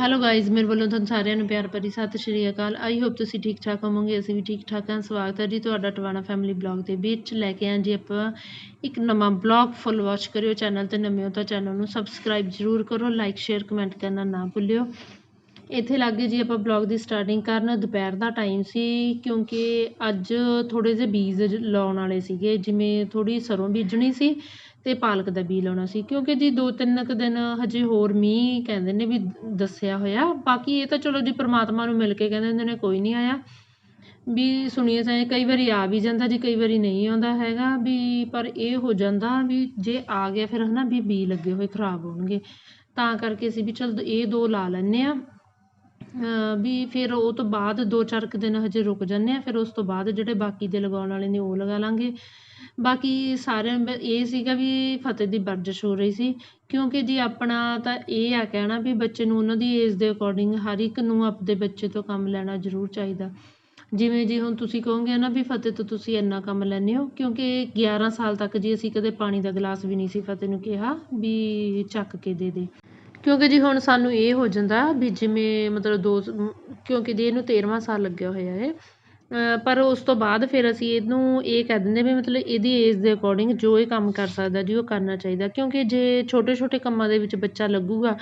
Hello guys ਮੇਰੇ ਵੱਲੋਂ ਤੁਹਾਨੂੰ ਸਾਰਿਆਂ ਨੂੰ ਪਿਆਰ ਭਰੀ ਸਤਿ ਸ਼੍ਰੀ ਅਕਾਲ। ਆਈ ਹੋਪ ਤੁਸੀਂ ਠੀਕ ਠਾਕ ਹੋਵੋਗੇ, ਅਸੀਂ ਵੀ ਠੀਕ ਠਾਕ ਹਾਂ। ਸਵਾਗਤ ਹੈ ਜੀ ਤੁਹਾਡਾ ਟਵਾਣਾ ਫੈਮਿਲੀ ਬਲੌਗ ਦੇ ਵਿੱਚ। ਲੈ ਕੇ ਆਂ ਜੀ ਆਪਾਂ ਇੱਕ ਨਵਾਂ ਬਲੌਗ ਫੁੱਲ ਵਾਚ ਕਰਿਓ। ਚੈਨਲ ਤੇ ਨਵੇਂ ਹੋ ਤਾਂ ਚੈਨਲ ਨੂੰ ਸਬਸਕ੍ਰਾਈਬ ਜ਼ਰੂਰ ਕਰੋ। ਲਾਈਕ ਸ਼ੇਅਰ ਕਮੈਂਟ ਕਰਨਾ ਨਾ ਭੁੱਲਿਓ। ਇੱਥੇ ਲਾਗੇ ਜੀ ਆਪਾਂ ਬਲੋਗ ਦੀ ਸਟਾਰਟਿੰਗ ਕਰਨ ਦੁਪਹਿਰ ਦਾ ਟਾਈਮ ਸੀ, ਕਿਉਂਕਿ ਅੱਜ ਥੋੜ੍ਹੇ ਜਿਹੇ ਬੀਜ ਲਾਉਣ ਵਾਲੇ ਸੀਗੇ, ਜਿਵੇਂ ਥੋੜ੍ਹੀ ਸਰੋਂ ਬੀਜਣੀ ਸੀ ਅਤੇ ਪਾਲਕ ਦਾ ਬੀਜ ਲਾਉਣਾ ਸੀ, ਕਿਉਂਕਿ ਜੀ ਦੋ ਤਿੰਨ ਕੁ ਦਿਨ ਹਜੇ ਹੋਰ ਮੀਂਹ ਕਹਿੰਦੇ ਨੇ ਵੀ ਦੱਸਿਆ ਹੋਇਆ, ਬਾਕੀ ਇਹ ਤਾਂ ਚਲੋ ਜੀ ਪਰਮਾਤਮਾ ਨੂੰ ਮਿਲ ਕੇ ਕਹਿੰਦੇ ਹੁੰਦੇ ਨੇ ਕੋਈ ਨਹੀਂ ਆਇਆ। ਵੀ ਸੁਣੀਏ ਸਾਂ ਕਈ ਵਾਰੀ ਆ ਵੀ ਜਾਂਦਾ ਜੀ, ਕਈ ਵਾਰੀ ਨਹੀਂ ਆਉਂਦਾ ਹੈਗਾ, ਵੀ ਪਰ ਇਹ ਹੋ ਜਾਂਦਾ ਵੀ ਜੇ ਆ ਗਿਆ ਫਿਰ ਹਨਾ ਵੀ ਬੀ ਲੱਗੇ ਹੋਏ ਖਰਾਬ ਹੋਣਗੇ। ਤਾਂ ਕਰਕੇ ਅਸੀਂ ਵੀ ਚਲ ਇਹ ਦੋ ਲਾ ਲੈਂਦੇ ਆ ਵੀ ਫਿਰ ਉਹ ਤੋਂ ਬਾਅਦ ਦੋ ਚਾਰ ਕੁ ਦਿਨ ਹਜੇ ਰੁਕ ਜਾਂਦੇ ਹਾਂ ਫਿਰ ਉਸ ਤੋਂ ਬਾਅਦ ਜਿਹੜੇ ਬਾਕੀ ਦੇ ਲਗਾਉਣ ਵਾਲੇ ਨੇ ਉਹ ਲਗਾ ਲਵਾਂਗੇ ਬਾਕੀ ਸਾਰਿਆਂ ਇਹ ਸੀਗਾ ਵੀ ਫਤਿਹ ਦੀ ਵਰਜਿਸ਼ ਹੋ ਰਹੀ ਸੀ, ਕਿਉਂਕਿ ਜੀ ਆਪਣਾ ਤਾਂ ਇਹ ਆ ਕਹਿਣਾ ਵੀ ਬੱਚੇ ਨੂੰ ਉਹਨਾਂ ਦੀ ਏਜ ਦੇ ਅਕੋਰਡਿੰਗ ਹਰ ਇੱਕ ਨੂੰ ਆਪਦੇ ਬੱਚੇ ਤੋਂ ਕੰਮ ਲੈਣਾ ਜ਼ਰੂਰ ਚਾਹੀਦਾ। ਜਿਵੇਂ ਜੀ ਹੁਣ ਤੁਸੀਂ ਕਹੋਗੇ ਨਾ ਵੀ ਫਤਿਹ ਤੋਂ ਤੁਸੀਂ ਇੰਨਾ ਕੰਮ ਲੈਂਦੇ ਹੋ, ਕਿਉਂਕਿ 11 ਸਾਲ ਤੱਕ ਜੀ ਅਸੀਂ ਕਦੇ ਪਾਣੀ ਦਾ ਗਲਾਸ ਵੀ ਨਹੀਂ ਸੀ ਫਤਿਹ ਨੂੰ ਕਿਹਾ ਵੀ ਚੱਕ ਕੇ ਦੇ ਦੇ। ਕਿਉਂਕਿ ਜੀ ਹੁਣ ਸਾਨੂੰ ਇਹ ਹੋ ਜਾਂਦਾ ਵੀ ਜਿਵੇਂ ਮਤਲਬ ਦੋ ਕਿਉਂਕਿ ਜੀ ਇਹਨੂੰ 13ਵਾਂ ਸਾਲ ਲੱਗਿਆ ਹੋਇਆ ਹੈ। ਪਰ ਉਸ ਤੋਂ ਬਾਅਦ ਫਿਰ ਅਸੀਂ ਇਹਨੂੰ ਇਹ ਕਹਿ ਦਿੰਦੇ ਵੀ ਮਤਲਬ ਇਹਦੀ ਏਜ ਦੇ ਅਕੋਰਡਿੰਗ ਜੋ ਇਹ ਕੰਮ ਕਰ ਸਕਦਾ ਜੀ ਉਹ ਕਰਨਾ ਚਾਹੀਦਾ। ਕਿਉਂਕਿ ਜੇ ਛੋਟੇ ਛੋਟੇ ਕੰਮਾਂ ਦੇ ਵਿੱਚ ਬੱਚਾ ਲੱਗੂਗਾ,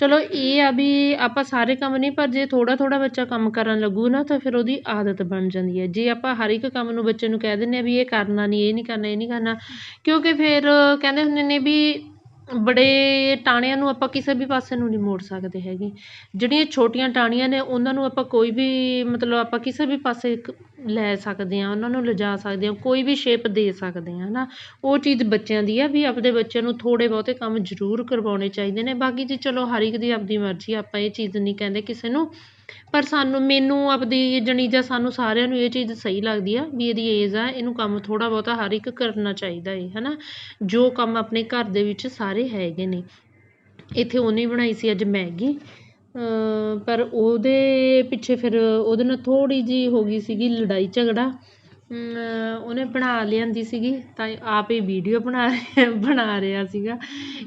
ਚਲੋ ਇਹ ਆ ਵੀ ਆਪਾਂ ਸਾਰੇ ਕੰਮ ਨਹੀਂ, ਪਰ ਜੇ ਥੋੜ੍ਹਾ ਥੋੜ੍ਹਾ ਬੱਚਾ ਕੰਮ ਕਰਨ ਲੱਗੂ ਨਾ, ਤਾਂ ਫਿਰ ਉਹਦੀ ਆਦਤ ਬਣ ਜਾਂਦੀ ਹੈ। ਜੇ ਆਪਾਂ ਹਰ ਇੱਕ ਕੰਮ ਨੂੰ ਬੱਚੇ ਨੂੰ ਕਹਿ ਦਿੰਦੇ ਹਾਂ ਵੀ ਇਹ ਕਰਨਾ ਨਹੀਂ, ਇਹ ਨਹੀਂ ਕਰਨਾ, ਇਹ ਨਹੀਂ ਕਰਨਾ, ਕਿਉਂਕਿ ਫਿਰ ਕਹਿੰਦੇ ਹੁੰਦੇ ਨੇ ਵੀ ਬੜੇ ਟਾਣਿਆਂ ਨੂੰ ਆਪਾਂ ਕਿਸੇ ਵੀ ਪਾਸੇ ਨੂੰ ਨਹੀਂ ਮੋੜ ਸਕਦੇ ਹੈਗੇ। ਜਿਹੜੀਆਂ ਛੋਟੀਆਂ ਟਾਹਣੀਆਂ ਨੇ, ਉਹਨਾਂ ਨੂੰ ਆਪਾਂ ਕੋਈ ਵੀ ਮਤਲਬ ਆਪਾਂ ਕਿਸੇ ਵੀ ਪਾਸੇ ਲੈ ਸਕਦੇ ਹਾਂ, ਉਹਨਾਂ ਨੂੰ ਲਿਜਾ ਸਕਦੇ ਹਾਂ, ਕੋਈ ਵੀ ਸ਼ੇਪ ਦੇ ਸਕਦੇ ਹਾਂ ਹੈ ਨਾ ਉਹ ਚੀਜ਼ ਬੱਚਿਆਂ ਦੀ ਆ ਵੀ ਆਪਣੇ ਬੱਚਿਆਂ ਨੂੰ ਥੋੜ੍ਹੇ ਬਹੁਤੇ ਕੰਮ ਜ਼ਰੂਰ ਕਰਵਾਉਣੇ ਚਾਹੀਦੇ ਨੇ। ਬਾਕੀ ਜੀ ਚਲੋ ਹਰ ਇੱਕ ਦੀ ਆਪਣੀ ਮਰਜ਼ੀ ਆਪਾਂ ਇਹ ਚੀਜ਼ ਨਹੀਂ ਕਹਿੰਦੇ ਕਿਸੇ ਨੂੰ ਪਰ ਸਾਨੂੰ, ਮੈਨੂੰ ਆਪਦੀ ਜਾਣੀ ਜਾਂ ਸਾਨੂੰ ਸਾਰਿਆਂ ਨੂੰ ਇਹ ਚੀਜ਼ ਸਹੀ ਲੱਗਦੀ ਆ ਵੀ ਇਹਦੀ ਏਜ ਆ, ਇਹਨੂੰ ਕੰਮ ਥੋੜ੍ਹਾ ਬਹੁਤਾ ਹਰ ਇੱਕ ਕਰਨਾ ਚਾਹੀਦਾ ਹੈ ਹੈ ਨਾ ਜੋ ਕੰਮ ਆਪਣੇ ਘਰ ਦੇ ਵਿੱਚ ਸਾਰੇ ਹੈਗੇ ਨੇ। ਇੱਥੇ ਉਹਨੇ ਬਣਾਈ ਸੀ ਅੱਜ ਮੈਗੀ। ਪਰ ਉਹਦੇ ਪਿੱਛੇ ਫਿਰ ਉਹਦੇ ਨਾਲ ਥੋੜ੍ਹੀ ਜਿਹੀ ਹੋ ਗਈ ਸੀਗੀ ਲੜਾਈ ਝਗੜਾ। ਉਹਨੇ ਬਣਾ ਲਿਆਂਦੀ ਸੀਗੀ, ਤਾਂ ਆਪ ਹੀ ਵੀਡੀਓ ਬਣਾ ਬਣਾ ਰਿਹਾ ਸੀਗਾ।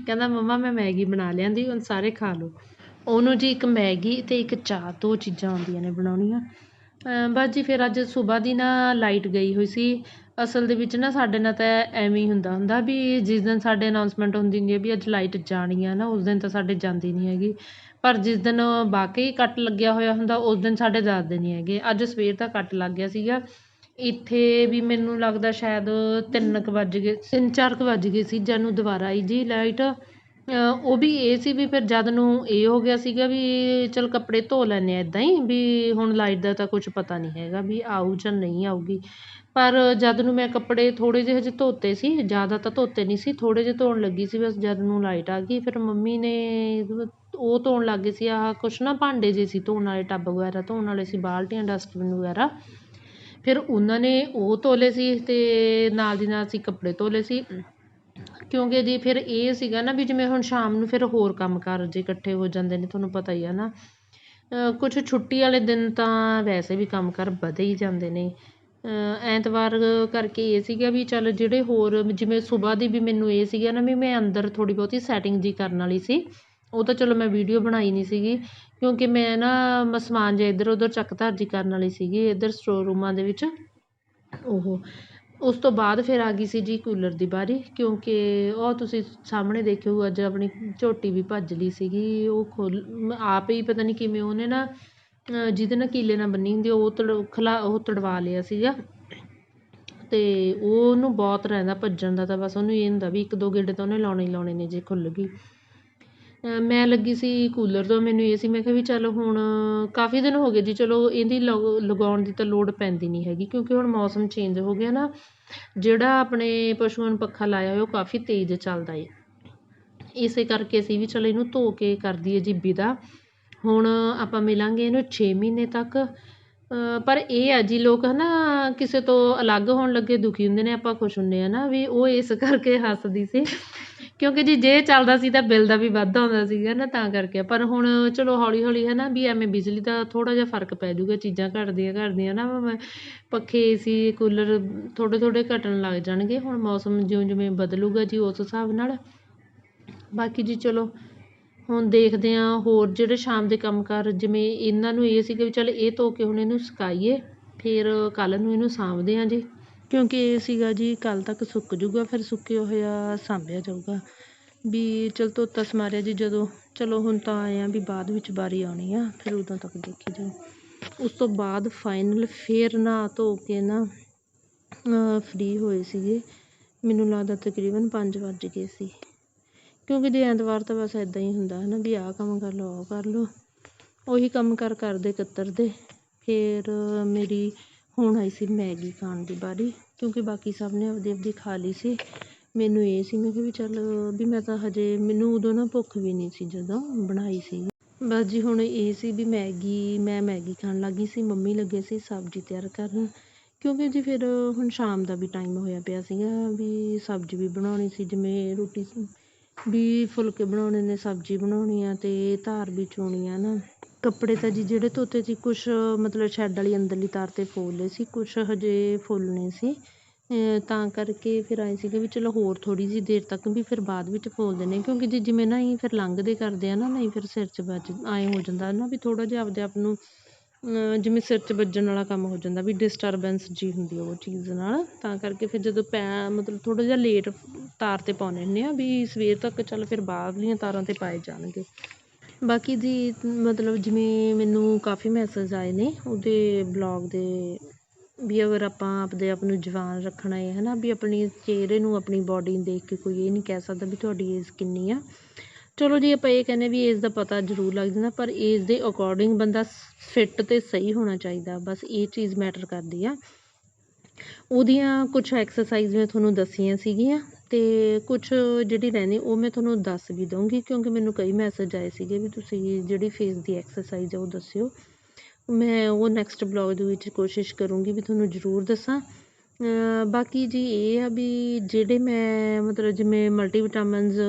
ਕਹਿੰਦਾ, ਮੰਮਾ, ਮੈਂ ਮੈਗੀ ਬਣਾ ਲਿਆਂਦੀ, ਹੁਣ ਸਾਰੇ ਖਾ ਲਓ। ਉਹਨੂੰ ਜੀ ਇੱਕ ਮੈਗੀ ਅਤੇ ਇੱਕ ਚਾਹ, ਦੋ ਚੀਜ਼ਾਂ ਆਉਂਦੀਆਂ ਨੇ ਬਣਾਉਣੀਆਂ। ਬਸ ਜੀ ਫਿਰ ਅੱਜ ਸੁਬਾਹ ਦੀ ਨਾ ਲਾਈਟ ਗਈ ਹੋਈ ਸੀ। ਅਸਲ ਦੇ ਵਿੱਚ ਨਾ ਸਾਡੇ ਨਾਲ ਤਾਂ ਐਵੇਂ ਹੀ ਹੁੰਦਾ ਹੁੰਦਾ ਵੀ ਜਿਸ ਦਿਨ ਸਾਡੇ ਅਨਾਊਂਸਮੈਂਟ ਹੁੰਦੀ ਹੁੰਦੀ ਹੈ ਵੀ ਅੱਜ ਲਾਈਟ ਜਾਣੀ ਆ ਨਾ, ਉਸ ਦਿਨ ਤਾਂ ਸਾਡੇ ਜਾਂਦੀ ਨਹੀਂ ਹੈਗੀ। ਪਰ ਜਿਸ ਦਿਨ ਵਾਕਈ ਕੱਟ ਲੱਗਿਆ ਹੋਇਆ ਹੁੰਦਾ, ਉਸ ਦਿਨ ਸਾਡੇ ਦੱਸਦੇ ਨਹੀਂ ਹੈਗੇ। ਅੱਜ ਸਵੇਰ ਦਾ ਕੱਟ ਲੱਗ ਗਿਆ ਸੀਗਾ। ਇੱਥੇ ਵੀ ਮੈਨੂੰ ਲੱਗਦਾ ਸ਼ਾਇਦ ਤਿੰਨ ਕੁ ਵੱਜ ਗਏ, ਤਿੰਨ ਚਾਰ ਕੁ ਵੱਜ ਗਏ ਸੀ ਜਦ ਨੂੰ ਦੁਬਾਰਾ ਆਈ ਜੀ ਲਾਈਟ। ਉਹ ਵੀ ਇਹ ਸੀ ਵੀ ਫਿਰ ਜਦ ਨੂੰ ਇਹ ਹੋ ਗਿਆ ਸੀਗਾ ਵੀ ਚਲ ਕੱਪੜੇ ਧੋ ਲੈਂਦੇ ਹਾਂ ਇੱਦਾਂ ਹੀ ਵੀ ਹੁਣ ਲਾਈਟ ਦਾ ਤਾਂ ਕੁਛ ਪਤਾ ਨਹੀਂ ਹੈਗਾ ਵੀ ਆਊ ਜਾਂ ਨਹੀਂ ਆਊਗੀ। ਪਰ ਜਦ ਨੂੰ ਮੈਂ ਕੱਪੜੇ ਥੋੜ੍ਹੇ ਜਿਹੇ ਹਜੇ ਧੋਤੇ ਸੀ, ਜ਼ਿਆਦਾ ਤਾਂ ਧੋਤੇ ਨਹੀਂ ਸੀ, ਥੋੜ੍ਹੇ ਜਿਹੇ ਧੋਣ ਲੱਗੀ ਸੀ, ਬਸ ਜਦ ਨੂੰ ਲਾਈਟ ਆ ਗਈ, ਫਿਰ ਮੰਮੀ ਨੇ ਉਹ ਧੋਣ ਲੱਗ ਗਏ ਸੀ, ਆਹ ਕੁਛ ਨਾ ਭਾਂਡੇ ਜੇ ਸੀ ਧੋਣ ਵਾਲੇ, ਟੱਬ ਵਗੈਰਾ ਧੋਣ ਵਾਲੇ ਸੀ, ਬਾਲਟੀਆਂ ਡਸਟਬਿਨ ਵਗੈਰਾ। ਫਿਰ ਉਹਨਾਂ ਨੇ ਉਹ ਧੋ ਲਏ ਸੀ ਅਤੇ ਨਾਲ ਦੀ ਨਾਲ ਅਸੀਂ ਕੱਪੜੇ ਧੋ ਲਏ ਸੀ। ਕਿਉਂਕਿ ਜੀ ਫਿਰ ਇਹ ਸੀਗਾ ਨਾ ਵੀ ਜਿਵੇਂ ਹੁਣ ਸ਼ਾਮ ਨੂੰ ਫਿਰ ਹੋਰ ਕੰਮ ਕਾਰ ਜੇ ਇਕੱਠੇ ਹੋ ਜਾਂਦੇ ਨੇ, ਤੁਹਾਨੂੰ ਪਤਾ ਹੀ ਆ ਨਾ। ਕੁਛ ਛੁੱਟੀ ਵਾਲੇ ਦਿਨ ਤਾਂ ਵੈਸੇ ਵੀ ਕੰਮ ਕਾਰ ਵਧੇ ਹੀ ਜਾਂਦੇ ਨੇ। ਐਤਵਾਰ ਕਰਕੇ ਇਹ ਸੀਗਾ ਵੀ ਚੱਲ ਜਿਹੜੇ ਹੋਰ ਜਿਵੇਂ ਸੁਬਾਹ ਦੀ ਵੀ ਮੈਨੂੰ ਇਹ ਸੀਗਾ ਨਾ ਵੀ ਮੈਂ ਅੰਦਰ ਥੋੜ੍ਹੀ ਬਹੁਤੀ ਸੈਟਿੰਗ ਜੀ ਕਰਨ ਵਾਲੀ ਸੀ, ਉਹ ਤਾਂ ਚਲੋ ਮੈਂ ਵੀਡੀਓ ਬਣਾਈ ਨਹੀਂ ਸੀਗੀ। ਕਿਉਂਕਿ ਮੈਂ ਨਾ ਸਮਾਨ ਜਿਹਾ ਇੱਧਰ ਉੱਧਰ ਚੱਕ ਧਰ ਜੀ ਕਰਨ ਵਾਲੀ ਸੀਗੀ, ਇੱਧਰ ਸਟੋਰ ਰੂਮਾਂ ਦੇ ਵਿੱਚ। ਉਹ ਉਸ ਤੋਂ ਬਾਅਦ ਫਿਰ ਆ ਗਈ ਸੀ ਜੀ ਕੂਲਰ ਦੀ ਵਾਰੀ, ਕਿਉਂਕਿ ਉਹ ਤੁਸੀਂ ਸਾਹਮਣੇ ਦੇਖਿਓ, ਅੱਜ ਆਪਣੀ ਝੋਟੀ ਵੀ ਭੱਜ ਲਈ ਸੀਗੀ, ਉਹ ਖੋਲ ਆਪ ਹੀ ਪਤਾ ਨਹੀਂ ਕਿਵੇਂ ਉਹਨੇ ਨਾ ਜਿਹਦੇ ਨਾਲ ਕੀਲੇ ਨਾਲ ਬੰਨੀ ਹੁੰਦੀ ਉਹ ਤੜ, ਖਲਾ, ਉਹ ਤੜਵਾ ਲਿਆ ਸੀਗਾ। ਅਤੇ ਉਹਨੂੰ ਬਹੁਤ ਰਹਿੰਦਾ ਭੱਜਣ ਦਾ ਤਾਂ ਬਸ ਉਹਨੂੰ ਇਹ ਹੁੰਦਾ ਵੀ ਇੱਕ ਦੋ ਗੇੜੇ ਤਾਂ ਉਹਨੇ ਲਾਉਣੇ ਹੀ ਲਾਉਣੇ ਨੇ ਜੇ ਖੁੱਲ੍ਹ ਗਈ। ਮੈਂ ਲੱਗੀ ਸੀ ਕੂਲਰ ਤੋਂ, ਮੈਨੂੰ ਇਹ ਸੀ, ਮੈਂ ਕਿਹਾ ਵੀ ਚੱਲ ਹੁਣ ਕਾਫੀ ਦਿਨ ਹੋ ਗਏ ਜੀ, ਚਲੋ ਇਹਦੀ ਲਗਾਉਣ ਦੀ ਤਾਂ ਲੋੜ ਪੈਂਦੀ ਨਹੀਂ ਹੈਗੀ, ਕਿਉਂਕਿ ਹੁਣ ਮੌਸਮ ਚੇਂਜ ਹੋ ਗਿਆ ਨਾ। ਜਿਹੜਾ ਆਪਣੇ ਪਸ਼ੂਆਂ ਨੂੰ ਪੱਖਾ ਲਾਇਆ ਹੋਇਆ, ਉਹ ਕਾਫੀ ਤੇਜ਼ ਚੱਲਦਾ ਏ। ਇਸੇ ਕਰਕੇ ਅਸੀਂ ਵੀ ਚਲੋ ਇਹਨੂੰ ਧੋ ਕੇ ਕਰ ਦਈਏ ਜੀ ਵਿਦਾ ਹੁਣ ਆਪਾਂ ਮਿਲਾਂਗੇ ਇਹਨੂੰ ਛੇ ਮਹੀਨੇ ਤੱਕ। ਪਰ ਇਹ ਆ ਜੀ ਲੋਕ ਹੈ ਨਾ ਕਿਸੇ ਤੋਂ ਅਲੱਗ ਹੋਣ ਲੱਗੇ ਦੁਖੀ ਹੁੰਦੇ ਨੇ, ਆਪਾਂ ਖੁਸ਼ ਹੁੰਦੇ ਹਾਂ ਨਾ ਵੀ ਉਹ ਇਸ ਕਰਕੇ ਹੱਸਦੀ ਸੀ। ਕਿਉਂਕਿ ਜੀ ਜੇ ਚੱਲਦਾ ਸੀ ਤਾਂ ਬਿੱਲ ਦਾ ਵੀ ਵੱਧ ਆਉਂਦਾ ਸੀਗਾ ਨਾ ਤਾਂ ਕਰਕੇ। ਪਰ ਹੁਣ ਚਲੋ ਹੌਲੀ ਹੌਲੀ ਹੈ ਨਾ ਵੀ ਐਵੇਂ ਬਿਜਲੀ ਦਾ ਥੋੜ੍ਹਾ ਜਿਹਾ ਫ਼ਰਕ ਪੈ ਜੂਗਾ ਚੀਜ਼ਾਂ ਘਟਦੀਆਂ ਘਟਦੀਆਂ ਨਾ ਪੱਖੇ ਏ ਸੀ ਕੂਲਰ ਥੋੜ੍ਹੇ ਥੋੜ੍ਹੇ ਘਟਣ ਲੱਗ ਜਾਣਗੇ। ਹੁਣ ਮੌਸਮ ਜਿਉਂ ਜਿਵੇਂ ਬਦਲੂਗਾ ਜੀ ਉਸ ਹਿਸਾਬ ਨਾਲ। ਬਾਕੀ ਜੀ ਚਲੋ, ਹੁਣ ਦੇਖਦੇ ਹਾਂ ਹੋਰ ਜਿਹੜੇ ਸ਼ਾਮ ਦੇ ਕੰਮ ਕਾਰ ਜਿਵੇਂ ਇਹਨਾਂ ਨੂੰ ਇਹ ਸੀਗਾ ਵੀ ਚੱਲ ਇਹ ਧੋ ਕੇ ਹੁਣ ਇਹਨੂੰ ਸੁਕਾਈਏ, ਫਿਰ ਕੱਲ੍ਹ ਨੂੰ ਇਹਨੂੰ ਸਾਂਭਦੇ ਹਾਂ ਜੀ। ਕਿਉਂਕਿ ਇਹ ਸੀਗਾ ਜੀ, ਕੱਲ੍ਹ ਤੱਕ ਸੁੱਕ ਜੂਗਾ ਫਿਰ ਸੁੱਕਿਆ ਹੋਇਆ ਸਾਂਭਿਆ ਜਾਊਗਾ। ਵੀ ਚਲ ਧੋਤਾ ਸਮਾਰਿਆ ਜੀ ਜਦੋਂ, ਚਲੋ ਹੁਣ ਤਾਂ ਆਏ ਆ ਵੀ ਬਾਅਦ ਵਿੱਚ ਵਾਰੀ ਆਉਣੀ ਆ, ਫਿਰ ਉਦੋਂ ਤੱਕ ਦੇਖੀ ਜਾਓ। ਉਸ ਤੋਂ ਬਾਅਦ ਫਾਈਨਲ ਫਿਰ ਨਹਾ ਧੋ ਕੇ ਨਾ ਫ੍ਰੀ ਹੋਏ ਸੀਗੇ। ਮੈਨੂੰ ਲੱਗਦਾ ਤਕਰੀਬਨ ਪੰਜ ਵੱਜ ਗਏ ਸੀ। ਕਿਉਂਕਿ ਜੇ ਐਤਵਾਰ ਤਾਂ ਬਸ ਇੱਦਾਂ ਹੀ ਹੁੰਦਾ ਹੈ ਨਾ ਵੀ ਆਹ ਕੰਮ ਕਰ ਲਓ, ਉਹ ਕਰ ਲਓ। ਉਹੀ ਕੰਮ ਕਰ ਕਰਦੇ ਕੱਤਰ ਦੇ। ਫਿਰ ਮੇਰੀ ਹੁਣ ਆਈ ਸੀ ਮੈਗੀ ਖਾਣ ਦੀ ਵਾਰੀ ਕਿਉਂਕਿ ਬਾਕੀ ਸਭ ਨੇ ਆਪਦੀ ਆਪਦੀ ਖਾ ਲਈ ਸੀ। ਮੈਨੂੰ ਇਹ ਸੀ, ਮੈਂ ਕਿਹਾ ਵੀ ਚੱਲ ਵੀ ਮੈਂ ਤਾਂ ਹਜੇ, ਮੈਨੂੰ ਉਦੋਂ ਨਾ ਭੁੱਖ ਵੀ ਨਹੀਂ ਸੀ ਜਦੋਂ ਬਣਾਈ ਸੀ। ਬਸ ਜੀ ਹੁਣ ਇਹ ਸੀ ਵੀ ਮੈਗੀ, ਮੈਂ ਮੈਗੀ ਖਾਣ ਲੱਗੀ ਸੀ, ਮੰਮੀ ਲੱਗੇ ਸੀ ਸਬਜ਼ੀ ਤਿਆਰ ਕਰਨ। ਕਿਉਂਕਿ ਜੀ ਫਿਰ ਹੁਣ ਸ਼ਾਮ ਦਾ ਵੀ ਟਾਈਮ ਹੋਇਆ ਪਿਆ ਸੀਗਾ ਵੀ ਸਬਜ਼ੀ ਵੀ ਬਣਾਉਣੀ ਸੀ, ਜਿਵੇਂ ਰੋਟੀ ਵੀ ਫੁਲਕੇ ਬਣਾਉਣੇ ਨੇ, ਸਬਜ਼ੀ ਬਣਾਉਣੀ ਆ ਅਤੇ ਧਾਰ ਵੀ ਚੋਣੀ ਆ ਨਾ। ਕੱਪੜੇ ਤਾਂ ਜੀ ਜਿਹੜੇ ਧੋਤੇ ਸੀ, ਕੁਛ, ਮਤਲਬ ਸ਼ੈੱਡ ਵਾਲੀ ਅੰਦਰਲੀ ਤਾਰ 'ਤੇ ਫੋਲ ਲਏ ਸੀ, ਕੁਛ ਹਜੇ ਫੁੱਲਣੇ ਸੀ। ਤਾਂ ਕਰਕੇ ਫਿਰ ਆਏ ਸੀਗੇ ਵੀ ਚਲੋ ਹੋਰ ਥੋੜ੍ਹੀ ਜਿਹੀ ਦੇਰ ਤੱਕ ਵੀ ਫਿਰ ਬਾਅਦ ਵਿੱਚ ਫੋਲ ਦਿੰਦੇ ਕਿਉਂਕਿ ਜੇ ਜਿਵੇਂ ਨਾ ਅਸੀਂ ਫਿਰ ਲੰਘਦੇ ਕਰਦੇ ਆ ਨਾ, ਨਹੀਂ ਫਿਰ ਸਿਰ 'ਚ ਵੱਜ ਆਏਂ ਹੋ ਜਾਂਦਾ ਨਾ ਵੀ ਥੋੜ੍ਹਾ ਜਿਹਾ ਆਪਦੇ ਆਪ ਨੂੰ ਜਿਵੇਂ ਸਿਰ 'ਚ ਵੱਜਣ ਵਾਲਾ ਕੰਮ ਹੋ ਜਾਂਦਾ ਵੀ ਡਿਸਟਰਬੈਂਸ ਜਿਹੀ ਹੁੰਦੀ ਆ ਉਹ ਚੀਜ਼ ਨਾਲ, ਤਾਂ ਕਰਕੇ ਫਿਰ ਜਦੋਂ ਪੈ, ਮਤਲਬ ਥੋੜ੍ਹਾ ਜਿਹਾ ਲੇਟ ਤਾਰ 'ਤੇ ਪਾਉਂਦੇ ਹੁੰਦੇ ਹਾਂ ਵੀ ਸਵੇਰ ਤੱਕ ਚੱਲ ਫਿਰ ਬਾਹਰਲੀਆਂ ਤਾਰਾਂ 'ਤੇ ਪਾਏ ਜਾਣਗੇ। ਬਾਕੀ ਦੀ ਮਤਲਬ ਜਿਵੇਂ ਮੈਨੂੰ ਕਾਫੀ ਮੈਸੇਜ ਆਏ ਨੇ ਉਹਦੇ ਬਲੋਗ ਦੇ ਵੀ ਅਗਰ ਆਪਾਂ ਆਪਦੇ ਆਪ ਨੂੰ ਜਵਾਨ ਰੱਖਣਾ ਹੈ ਹੈ ਨਾ ਵੀ ਆਪਣੀ ਚਿਹਰੇ ਨੂੰ, ਆਪਣੀ ਬੋਡੀ ਨੂੰ ਦੇਖ ਕੇ ਕੋਈ ਇਹ ਨਹੀਂ ਕਹਿ ਸਕਦਾ ਵੀ ਤੁਹਾਡੀ ਏਜ ਕਿੰਨੀ ਆ। ਚਲੋ ਜੀ, ਆਪਾਂ ਇਹ ਕਹਿੰਦੇ ਵੀ ਏਜ ਦਾ ਪਤਾ ਜ਼ਰੂਰ ਲੱਗ ਜਾਂਦਾ, ਪਰ ਏਜ ਦੇ ਅਕੋਰਡਿੰਗ ਬੰਦਾ ਫਿੱਟ ਅਤੇ ਸਹੀ ਹੋਣਾ ਚਾਹੀਦਾ, ਬਸ ਇਹ ਚੀਜ਼ ਮੈਟਰ ਕਰਦੀ ਆ। ਉਹਦੀਆਂ ਕੁਛ ਐਕਸਰਸਾਈਜ਼ ਮੈਂ ਤੁਹਾਨੂੰ ਦੱਸੀਆਂ ਸੀਗੀਆਂ ਅਤੇ ਕੁਛ ਜਿਹੜੀ ਰਹਿੰਦੀ ਉਹ ਮੈਂ ਤੁਹਾਨੂੰ ਦੱਸ ਵੀ ਦਊਂਗੀ, ਕਿਉਂਕਿ ਮੈਨੂੰ ਕਈ ਮੈਸੇਜ ਆਏ ਸੀਗੇ ਵੀ ਤੁਸੀਂ ਜਿਹੜੀ ਫੇਸ ਦੀ ਐਕਸਰਸਾਈਜ਼ ਆ, ਉਹ ਦੱਸਿਓ। ਮੈਂ ਉਹ ਨੈਕਸਟ ਬਲੋਗ ਦੇ ਵਿੱਚ ਕੋਸ਼ਿਸ਼ ਕਰੂੰਗੀ ਵੀ ਤੁਹਾਨੂੰ ਜ਼ਰੂਰ ਦੱਸਾਂ। ਬਾਕੀ ਜੀ ਇਹ ਆ ਵੀ ਜਿਹੜੇ ਮੈਂ, ਮਤਲਬ ਜਿਵੇਂ ਮਲਟੀਵਿਟਾਮਿਨਸ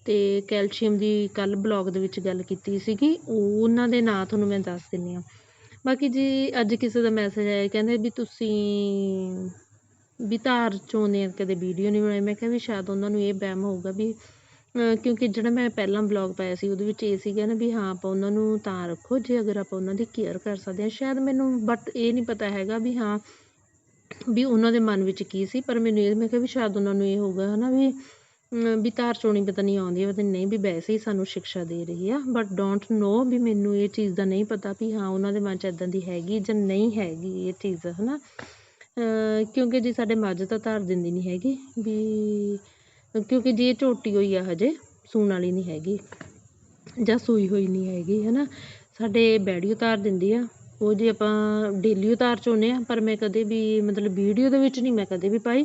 ਅਤੇ ਕੈਲਸ਼ੀਅਮ ਦੀ ਕੱਲ੍ਹ ਬਲੌਗ ਦੇ ਵਿੱਚ ਗੱਲ ਕੀਤੀ ਸੀਗੀ ਉਹ ਉਹਨਾਂ ਦੇ ਨਾਂ ਤੁਹਾਨੂੰ ਮੈਂ ਦੱਸ ਦਿੰਦੀ ਹਾਂ ਬਾਕੀ ਜੀ ਅੱਜ ਕਿਸੇ ਦਾ ਮੈਸੇਜ ਆਇਆ, ਕਹਿੰਦੇ ਵੀ ਤੁਸੀਂ ਵੀ ਧਾਰ ਚੋਂਦੇ ਕਦੇ ਵੀਡੀਓ ਨਹੀਂ ਬਣਾਈ ਮੈਂ ਕਿਹਾ ਵੀ ਸ਼ਾਇਦ ਉਹਨਾਂ ਨੂੰ ਇਹ ਵਹਿਮ ਹੋਊਗਾ ਵੀ ਕਿਉਂਕਿ ਜਿਹੜਾ ਮੈਂ ਪਹਿਲਾਂ ਵਲੋਗ ਪਾਇਆ ਸੀ, ਉਹਦੇ ਵਿੱਚ ਇਹ ਸੀਗਾ ਨਾ ਵੀ ਹਾਂ, ਆਪਾਂ ਉਹਨਾਂ ਨੂੰ ਤਾਂ ਰੱਖੋ, ਜੇ ਅਗਰ ਆਪਾਂ ਉਹਨਾਂ ਦੀ ਕੇਅਰ ਕਰ ਸਕਦੇ ਹਾਂ। ਸ਼ਾਇਦ ਮੈਨੂੰ ਬਟ ਇਹ ਨਹੀਂ ਪਤਾ ਹੈਗਾ ਵੀ ਹਾਂ, ਵੀ ਉਹਨਾਂ ਦੇ ਮਨ ਵਿੱਚ ਕੀ ਸੀ, ਪਰ ਮੈਨੂੰ ਇਹ, ਮੈਂ ਕਿਹਾ ਵੀ ਸ਼ਾਇਦ ਉਹਨਾਂ ਨੂੰ ਇਹ ਹੋਊਗਾ ਹੈ ਨਾ ਵੀ ਵੀ ਧਾਰ ਚੋਣੀ ਪਤਾ ਨਹੀਂ ਆਉਂਦੀ, ਪਤਾ ਨਹੀਂ ਵੀ ਵੈਸੇ ਹੀ ਸਾਨੂੰ ਸਿੱਖਿਆ ਦੇ ਰਹੀ ਆ। ਬਟ ਡੋਂਟ ਨੋ ਵੀ ਮੈਨੂੰ ਇਹ ਚੀਜ਼ ਦਾ ਨਹੀਂ ਪਤਾ ਵੀ ਹਾਂ, ਉਹਨਾਂ ਦੇ ਮਨ 'ਚ ਇੱਦਾਂ ਦੀ ਹੈਗੀ ਜਾਂ ਨਹੀਂ ਹੈਗੀ ਇਹ ਚੀਜ਼ ਹੈ ਨਾ ਕਿਉਂਕਿ ਜੀ ਸਾਡੇ ਮੱਝ ਤਾਂ ਧਾਰ ਦਿੰਦੀ ਨਹੀਂ ਹੈਗੀ, ਵੀ ਕਿਉਂਕਿ ਜੀ ਇਹ ਝੋਟੀ ਹੋਈ ਆ ਹਜੇ, ਸੂਣ ਵਾਲੀ ਨਹੀਂ ਹੈਗੀ ਜਾਂ ਸੂਈ ਹੋਈ ਨਹੀਂ ਹੈਗੀ ਹੈ ਨਾ ਸਾਡੇ ਬੈੜੀ ਉਤਾਰ ਦਿੰਦੀ ਆ, ਉਹ ਜੇ ਆਪਾਂ ਡੇਲੀ ਉਤਾਰ ਚੋਨੇ ਆ, ਪਰ ਮੈਂ ਕਦੇ ਵੀ ਮਤਲਬ ਵੀਡੀਓ ਦੇ ਵਿੱਚ ਨਹੀਂ ਮੈਂ ਕਦੇ ਵੀ ਪਾਈ,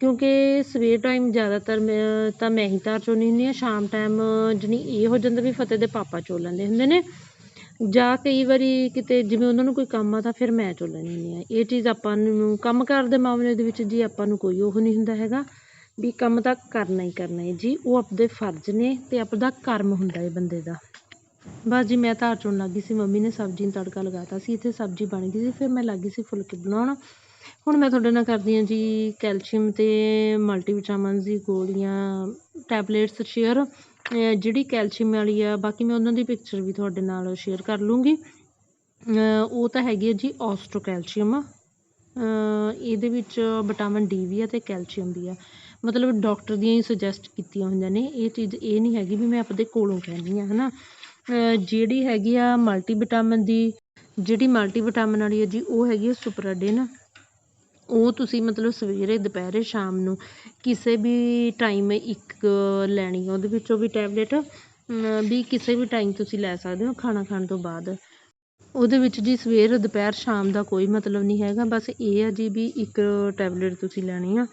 ਕਿਉਂਕਿ ਸਵੇਰ ਟਾਈਮ ਜ਼ਿਆਦਾਤਰ ਮੈਂ ਤਾਂ ਮੈਂ ਹੀ ਧਾਰ ਚੋਨੀ ਹੁੰਦੀ ਹਾਂ ਸ਼ਾਮ ਟਾਈਮ ਜਾਣੀ ਇਹ ਹੋ ਜਾਂਦਾ ਵੀ ਫਤਿਹ ਦੇ ਪਾਪਾ ਚੋ ਲੈਂਦੇ ਹੁੰਦੇ ਨੇ ਜਾਂ ਕਈ ਵਾਰੀ ਕਿਤੇ ਜਿਵੇਂ ਉਹਨਾਂ ਨੂੰ ਕੋਈ ਕੰਮ ਆ ਤਾਂ ਫਿਰ ਮੈਂ ਚੋ ਲੈਂਦੀ ਹੁੰਦੀ ਹਾਂ। ਇਹ ਚੀਜ਼ ਆਪਾਂ ਨੂੰ ਕੰਮ ਕਾਰ ਦੇ ਮਾਮਲੇ ਦੇ ਵਿੱਚ ਜੀ ਆਪਾਂ ਨੂੰ ਕੋਈ ਉਹ ਨਹੀਂ ਹੁੰਦਾ ਹੈਗਾ ਵੀ ਕੰਮ ਤਾਂ ਕਰਨਾ ਹੀ ਕਰਨਾ ਹੈ ਜੀ। ਉਹ ਆਪਦੇ ਫਰਜ਼ ਨੇ ਅਤੇ ਆਪਦਾ ਕਰਮ ਹੁੰਦਾ ਹੈ ਬੰਦੇ ਦਾ। ਬਸ ਜੀ ਮੈਂ ਧਾਰ ਚੁਣ ਲੱਗ ਗਈ ਸੀ, ਮੰਮੀ ਨੇ ਸਬਜ਼ੀ ਨੂੰ ਤੜਕਾ ਲਗਾਤਾ ਸੀ, ਇੱਥੇ ਸਬਜ਼ੀ ਬਣ ਗਈ ਸੀ, ਫਿਰ ਮੈਂ ਲੱਗ ਗਈ ਸੀ ਫੁਲਕੇ ਬਣਾਉਣ। ਹੁਣ ਮੈਂ ਤੁਹਾਡੇ ਨਾਲ ਕਰਦੀ ਹਾਂ ਜੀ ਕੈਲਸ਼ੀਅਮ ਅਤੇ ਮਲਟੀਵਿਟਾਮਿਨਸ ਦੀ ਗੋਲੀਆਂ, ਟੈਬਲੇਟਸ, ਸ਼ੇਅਰ। ਜਿਹੜੀ ਕੈਲਸ਼ੀਅਮ ਵਾਲੀ ਆ, ਬਾਕੀ ਮੈਂ ਉਹਨਾਂ ਦੀ ਪਿਕਚਰ ਵੀ ਤੁਹਾਡੇ ਨਾਲ ਸ਼ੇਅਰ ਕਰ ਲੂੰਗੀ। ਉਹ ਤਾਂ ਹੈਗੀ ਹੈ ਜੀ ਆਸਟੋ ਕੈਲਸ਼ੀਅਮ ਇਹਦੇ ਵਿੱਚ ਵਿਟਾਮਿਨ ਡੀ ਵੀ ਆ ਅਤੇ ਕੈਲਸ਼ੀਅਮ ਵੀ ਆ। ਮਤਲਬ ਡਾਕਟਰ ਦੀਆਂ ਹੀ ਸੁਜੈਸਟ ਕੀਤੀਆਂ ਹੋਈਆਂ ਨੇ। ਇਹ ਚੀਜ਼ ਇਹ ਨਹੀਂ ਹੈਗੀ ਵੀ ਮੈਂ ਆਪਦੇ ਕੋਲੋਂ ਕਹਿੰਦੀ ਹਾਂ ਹੈ ਨਾ ਜਿਹੜੀ ਹੈਗੀ ਆ ਮਲਟੀਵਿਟਾਮਿਨ ਦੀ, ਜਿਹੜੀ ਮਲਟੀ ਵਿਟਾਮਿਨ ਵਾਲੀ ਹੈ ਜੀ, ਉਹ ਹੈਗੀ ਆ ਸੁਪਰਾਡਿਨ ਉਹ ਤੁਸੀਂ ਮਤਲਬ ਸਵੇਰੇ, ਦੁਪਹਿਰੇ, ਸ਼ਾਮ ਨੂੰ ਕਿਸੇ ਵੀ ਟਾਈਮ ਇੱਕ ਲੈਣੀ ਉਹਦੇ ਵਿੱਚੋਂ ਵੀ ਟੈਬਲੇਟ ਵੀ ਕਿਸੇ ਵੀ ਟਾਈਮ ਤੁਸੀਂ ਲੈ ਸਕਦੇ ਹੋ ਖਾਣਾ ਖਾਣ ਤੋਂ ਬਾਅਦ। ਉਹਦੇ ਵਿੱਚ ਜੀ ਸਵੇਰ, ਦੁਪਹਿਰ, ਸ਼ਾਮ ਦਾ ਕੋਈ ਮਤਲਬ ਨਹੀਂ ਹੈਗਾ, ਬਸ ਇਹ ਆ ਜੀ ਵੀ ਇੱਕ ਟੈਬਲੇਟ ਤੁਸੀਂ ਲੈਣੀ ਆ।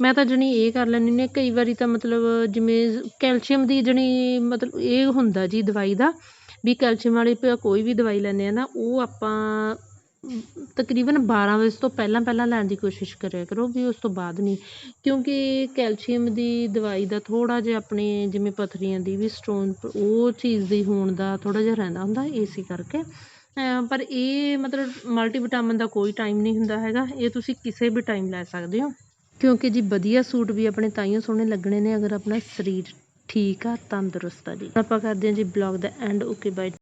ਮੈਂ ਤਾਂ ਜਣੀ ਇਹ ਕਰ ਲੈਂਦੀ ਨੇ ਕਈ ਵਾਰੀ ਤਾਂ ਮਤਲਬ ਜਿਵੇਂ ਕੈਲਸ਼ੀਅਮ ਦੀ ਜਣੀ ਮਤਲਬ ਇਹ ਹੁੰਦਾ ਜੀ ਦਵਾਈ ਦਾ, ਵੀ ਕੈਲਸ਼ੀਅਮ ਵਾਲੀ ਕੋਈ ਵੀ ਦਵਾਈ ਲੈਂਦੇ ਆ ਨਾ, ਉਹ ਆਪਾਂ ਤਕਰੀਬਨ 12 ਵਜੇ ਤੋਂ ਪਹਿਲਾਂ ਪਹਿਲਾਂ ਲੈਣ ਦੀ ਕੋਸ਼ਿਸ਼ ਕਰਿਆ ਕਰੋ, ਵੀ ਉਸ ਤੋਂ ਬਾਅਦ ਨਹੀਂ। ਕਿਉਂਕਿ ਕੈਲਸ਼ੀਅਮ ਦੀ ਦਵਾਈ ਦਾ ਥੋੜ੍ਹਾ ਜਿਹਾ ਆਪਣੇ ਜਿਵੇਂ ਪੱਥਰੀਆਂ ਦੀ ਵੀ ਸਟੋਨ ਉਹ ਚੀਜ਼ ਦੀ ਹੋਣ ਦਾ ਥੋੜ੍ਹਾ ਜਿਹਾ ਰਹਿੰਦਾ ਹੁੰਦਾ ਇਸੇ ਕਰਕੇ। ਪਰ ਇਹ ਮਤਲਬ ਮਲਟੀਵਿਟਾਮਿਨ ਦਾ ਕੋਈ ਟਾਈਮ ਨਹੀਂ ਹੁੰਦਾ ਹੈਗਾ। ਇਹ ਤੁਸੀਂ ਕਿਸੇ ਵੀ ਟਾਈਮ ਲੈ ਸਕਦੇ ਹੋ। ਕਿਉਂਕਿ ਜੀ ਵਧੀਆ ਸੂਟ ਵੀ ਆਪਣੇ ਤਾਈਓ ਸੋਹਣੇ ਲੱਗਣੇ ਨੇ, ਅਗਰ ਆਪਣਾ ਸਰੀਰ ਠੀਕ ਆ, ਤੰਦਰੁਸਤ ਆ ਜੀ। ਆਪਾਂ ਕਰਦੇ ਹਾਂ ਜੀ ਬਲੌਗ ਦਾ ਐਂਡ ਓਕੇ ਬਾਏ